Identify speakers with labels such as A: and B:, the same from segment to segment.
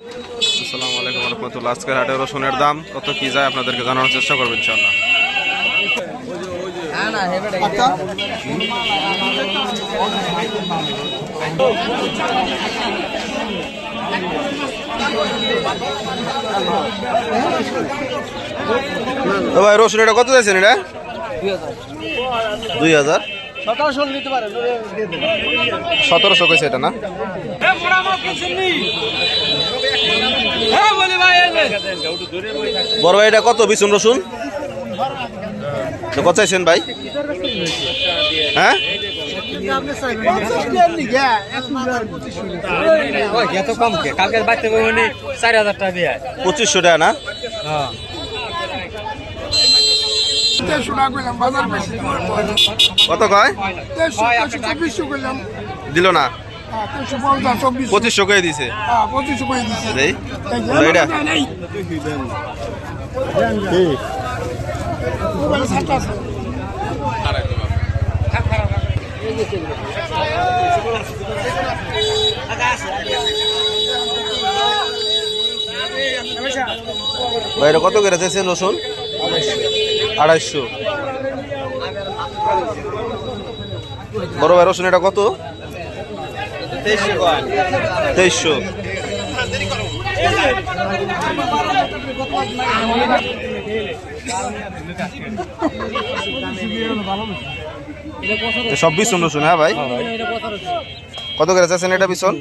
A: আসসালামু আলাইকুম রহমতুল্লাহ। আজকের হাটে রসুনের দাম কত কি যায় আপনাদেরকে জানানোর চেষ্টা করব ইনশাল্লাহ ভাই, রসুন এটা কত যাচ্ছেন এটা? দুই হাজার। সতেরোশো কইছে এটা না? বড় ভাই, এটা কত? বিছুন রসুন? কত চাইছেন ভাই? হ্যাঁ? পঁচিশশো টাকা না? কত কয়? দিল না। পঁচিশশো করে দিছে।
B: আছে
A: কত করে চাইছেন রসুন? আড়াইশো। বড় ভাই রসুন এটা কত? তেইশশো। সব বিছন রসুন হ্যাঁ ভাই? কত করে চাইছেন এটা বিছন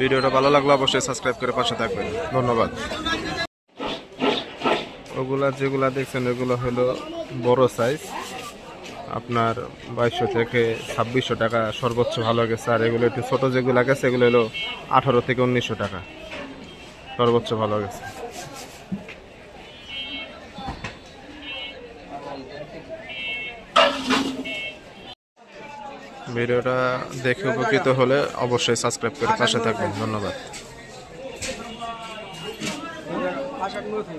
A: ভিডিওটা ভালো লাগলে অবশ্যই সাবস্ক্রাইব করে পাশে থাকবেন। ধন্যবাদ। ওগুলা যেগুলা দেখছেন, ওগুলো হলো বড় সাইজ আপনার বাইশশো থেকে ছাব্বিশশো টাকা সর্বোচ্চ ভালো গেছে। আর এগুলো একটু ছোটো যেগুলো গেছে, এগুলো হলো আঠারো থেকে উনিশশো টাকা। সর্বোচ্চ ভালো গেছে। ভিডিওটা দেখে উপকৃত হলে অবশ্যই সাবস্ক্রাইব করে পাশে থাকবেন। ধন্যবাদ। ভাষার মধ্যে